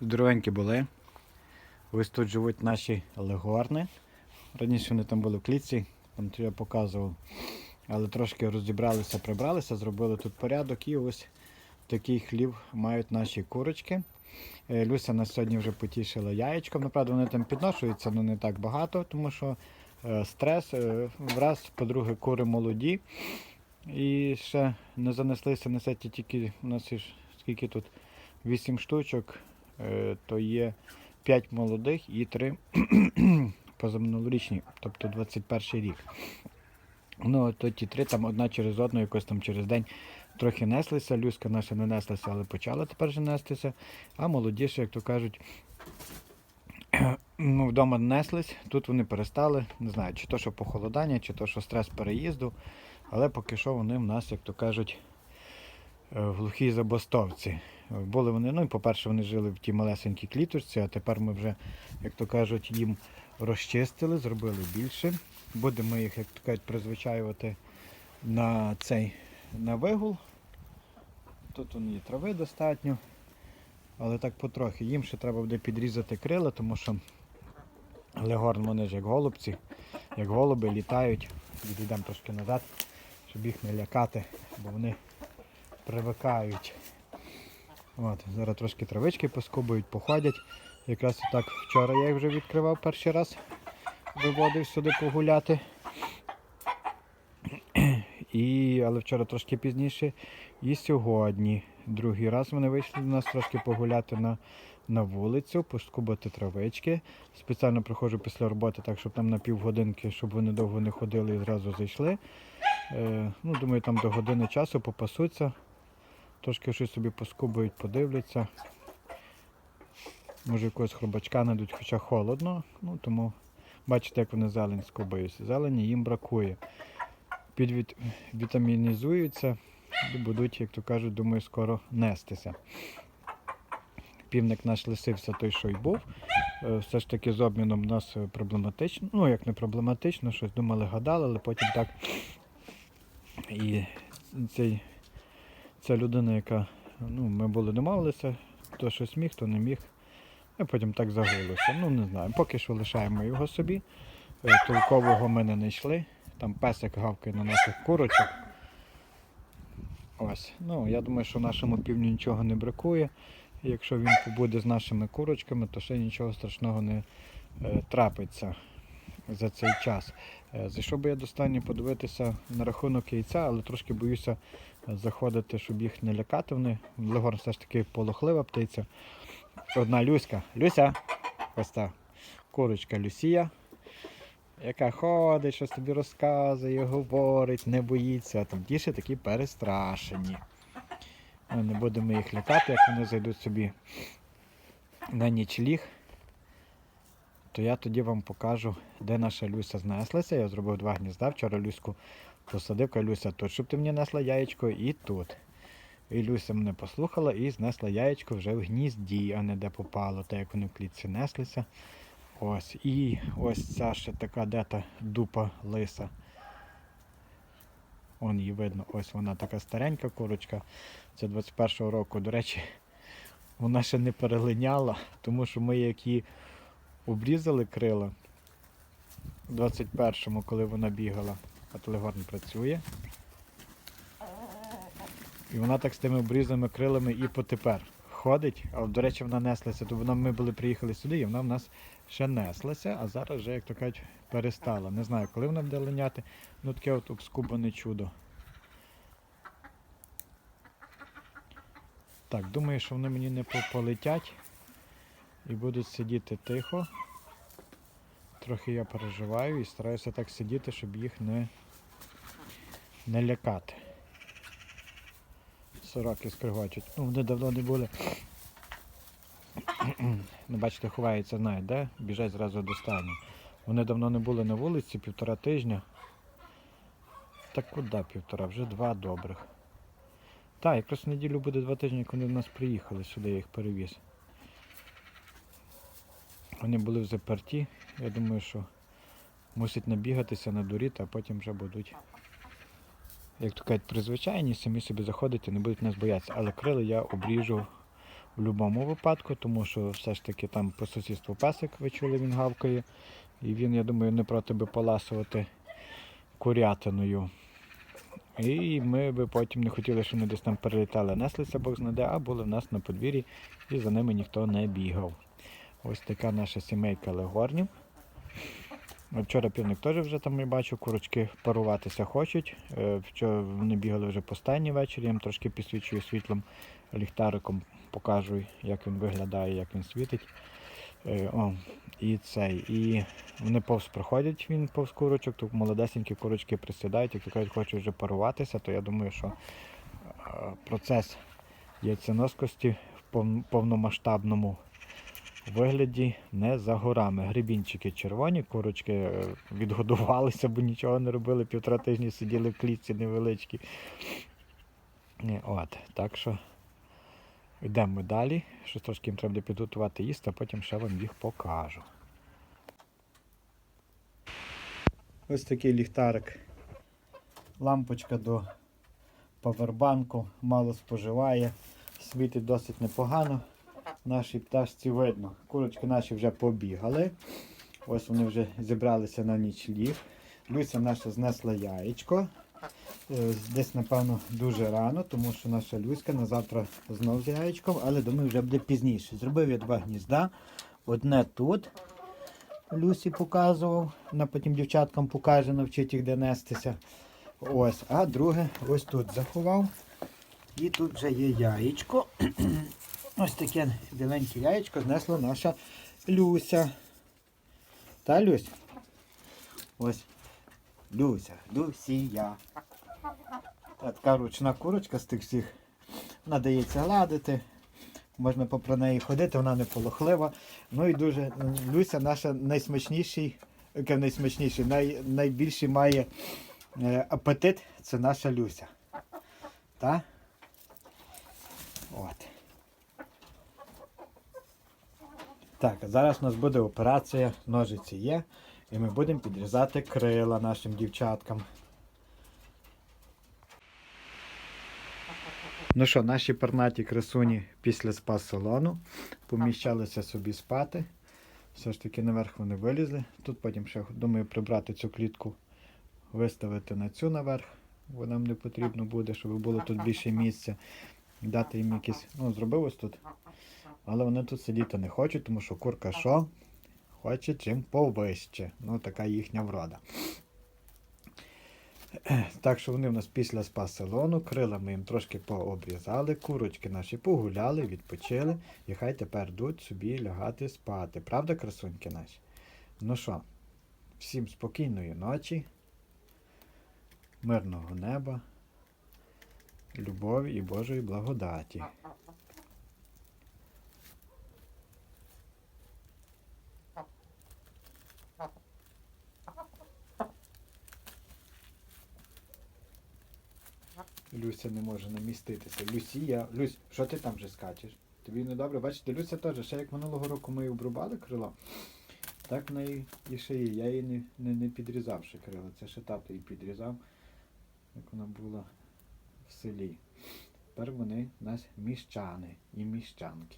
Здоровенькі були. Ось тут живуть наші легорни. Раніше вони там були в клітці, там я показував. Але трошки розібралися, прибралися, зробили тут порядок і ось такий хлів мають наші курочки. Е, Люся нас сьогодні вже потішила яєчком. Направда, вони там підношуються, але не так багато, тому що е, стрес. е, Раз, по-друге, кури молоді. І ще не занеслися на сеті тільки у нас скільки тут 8 штучок, е, то є 5 молодих і 3 позаминулорічні, тобто 21 рік. Ну, то ті три, там одна через одну, якось там через день трохи неслися. Люська наша не неслася, але почала тепер вже нестися. А молодіші, як то кажуть, ну, вдома неслись, тут вони перестали. Не знаю, чи то, що похолодання, чи то, що стрес переїзду. Але поки що вони в нас, як то кажуть, е, в глухій забастовці. Були вони, ну по-перше, вони жили в тій малесенькій кліточці, а тепер ми вже, як то кажуть, їм розчистили, зробили більше. Будемо їх, як то кажуть, призвичаювати на цей на вигул. Тут вон є трави достатньо, але так потрохи. Їм ще треба буде підрізати крила, тому що легорн вони ж як голубці, як голуби літають. Відійдемо трошки назад, щоб їх не лякати, бо вони привикають. От, зараз трошки травички поскубують, походять. Якраз так вчора я їх вже відкривав перший раз, виводив сюди погуляти. І, але вчора трошки пізніше. І сьогодні. Другий раз вони вийшли до нас трошки погуляти на, на вулицю, поскубати травички. Спеціально приходжу після роботи, так щоб там на півгодинки, щоб вони довго не ходили і зразу зайшли. Е, ну, думаю, там до години часу попасуться. Трошки щось собі поскубають, подивляться. Може якогось хробачка знайдуть, хоча холодно. Ну, тому бачите, як вони зелень скубаються. Зелені їм бракує. Підвітамінізуються і будуть, як то кажуть, думаю, скоро нестися. Півник наш лисився той, що й був. Е, Все ж таки з обміном у нас проблематично. Ну, як не проблематично, щось думали, гадали, але потім так. І цей, ця людина, яка ну, ми були домовилися, хто щось міг, хто не міг. І потім так загулося. Ну, не знаю. Поки що лишаємо його собі. Е, Толкового ми не знайшли. Там песик гавкає на наших курочок. Ось. Ну, я думаю, що нашому півню нічого не бракує. Якщо він побуде з нашими курочками, то ще нічого страшного не е, трапиться за цей час. Е, зайшов би я до стані подивитися на рахунок яйця, але трошки боюся е, заходити, щоб їх не лякати. Вони Легор все ж таки полохлива птиця. Одна Люська. Люся. Ось та курочка Люсія яка ходить, щось тобі розказує, говорить, не боїться, а там ті такі перестрашені. Ми не будемо їх лякати, як вони зайдуть собі на нічліг, то я тоді вам покажу, де наша Люся знеслася. Я зробив два гнізда. Вчора Люську посадив, кажу, Люся, тут, щоб ти мені несла яєчко, і тут. І Люся мене послухала і знесла яєчко вже в гнізді, а не де попало, так як вони в клітці неслися. Ось. І ось ця ще така дета дупа лиса. Вон її видно, ось вона така старенька курочка. Це 21-го року. До речі, вона ще не перелиняла, тому що ми як її обрізали крила у 21-му, коли вона бігала, а телегорн працює. І вона так з тими обрізаними крилами і потепер ходить. А до речі, вона неслася, то вона ми були приїхали сюди, і вона в нас ще неслася, а зараз вже, як то кажуть, перестала. Не знаю, коли вона буде линяти. Ну таке от обскубане чудо. Так, думаю, що вони мені не полетять і будуть сидіти тихо. Трохи я переживаю і стараюся так сидіти, щоб їх не, не лякати. Сороки скригочуть. Ну, вони давно не були. Ну, бачите, ховаються, знають, де? Біжать зразу до стану. Вони давно не були на вулиці, півтора тижня. Так куди півтора? Вже два добрих. Так, якраз неділю буде два тижні, як вони до нас приїхали сюди, я їх перевіз. Вони були в заперті. Я думаю, що мусять набігатися, надуріти, а потім вже будуть, як то кажуть, призвичайні, самі собі заходити, не будуть нас боятися. Але крили я обріжу в будь-якому випадку, тому що все ж таки там по сусідству песик, ви чули, він гавкає. І він, я думаю, не проти би поласувати курятиною. І ми би потім не хотіли, щоб вони десь там перелітали, неслися Бог знаде, а були в нас на подвір'ї і за ними ніхто не бігав. Ось така наша сімейка легорнів. Вчора півник теж вже там я бачу, курочки паруватися хочуть. Е, Вчора вони бігали вже по стайні ввечері, я їм трошки підсвічую світлом, ліхтариком покажу, як він виглядає, як він світить. Е, О, і цей. І вони повз проходять він повз курочок, тут молодесенькі курочки присідають, як кажуть, хочуть вже паруватися, то я думаю, що е, процес яйценоскості в повномасштабному вигляді не за горами. Грибінчики червоні, курочки е, відгодувалися, бо нічого не робили, півтора тижні сиділи в клітці невеличкі. Е, От, так що йдемо далі. Щось трошки їм треба буде підготувати їсти, а потім ще вам їх покажу. Ось такий ліхтарик. Лампочка до павербанку, мало споживає, світить досить непогано. Нашій пташці видно. Курочки наші вже побігали. Ось вони вже зібралися на нічліг. Люся наша знесла яєчко. Е, Десь, напевно, дуже рано, тому що наша Люська на завтра знов з яєчком, але думаю, вже буде пізніше. Зробив я два гнізда. Одне тут. Люсі показував. Вона потім дівчаткам покаже, навчить їх де нестися. Ось, а друге ось тут заховав. І тут вже є яєчко. Ось таке біленьке яєчко знесла наша Люся. Та Люсь? Ось. Люся, Люсія. Та Така ручна курочка з тих всіх. Вона дається гладити. Можна попри неї ходити, вона не полохлива. Ну і дуже Люся наша найсмачніший, найсмачніший, най, найбільший має е, апетит, це наша Люся. Та? От. Так, а зараз у нас буде операція, ножиці є, і ми будемо підрізати крила нашим дівчаткам. Ну що, наші пернаті красуні після спа-салону поміщалися собі спати. Все ж таки наверх вони вилізли. Тут потім ще думаю прибрати цю клітку, виставити на цю наверх, бо нам не потрібно буде, щоб було тут більше місця. Дати їм якісь, ну, зробив ось тут. Але вони тут сидіти не хочуть, тому що курка що? Хоче чим повище. Ну, така їхня врода. Так що вони в нас після спа-салону, крила ми їм трошки пообрізали, курочки наші погуляли, відпочили, і хай тепер йдуть собі лягати спати. Правда, красуньки наші? Ну що, всім спокійної ночі, мирного неба, любові і Божої благодаті. Люся не може наміститися. Люсія, Люсь, що ти там вже скачеш? Тобі не добре, бачите, Люся теж, ще як минулого року ми її обрубали крило, так в неї і ще є. Я її не, не, не підрізав ще крило. Це ще тато її підрізав, як вона була в селі. Тепер вони у нас міщани і міщанки.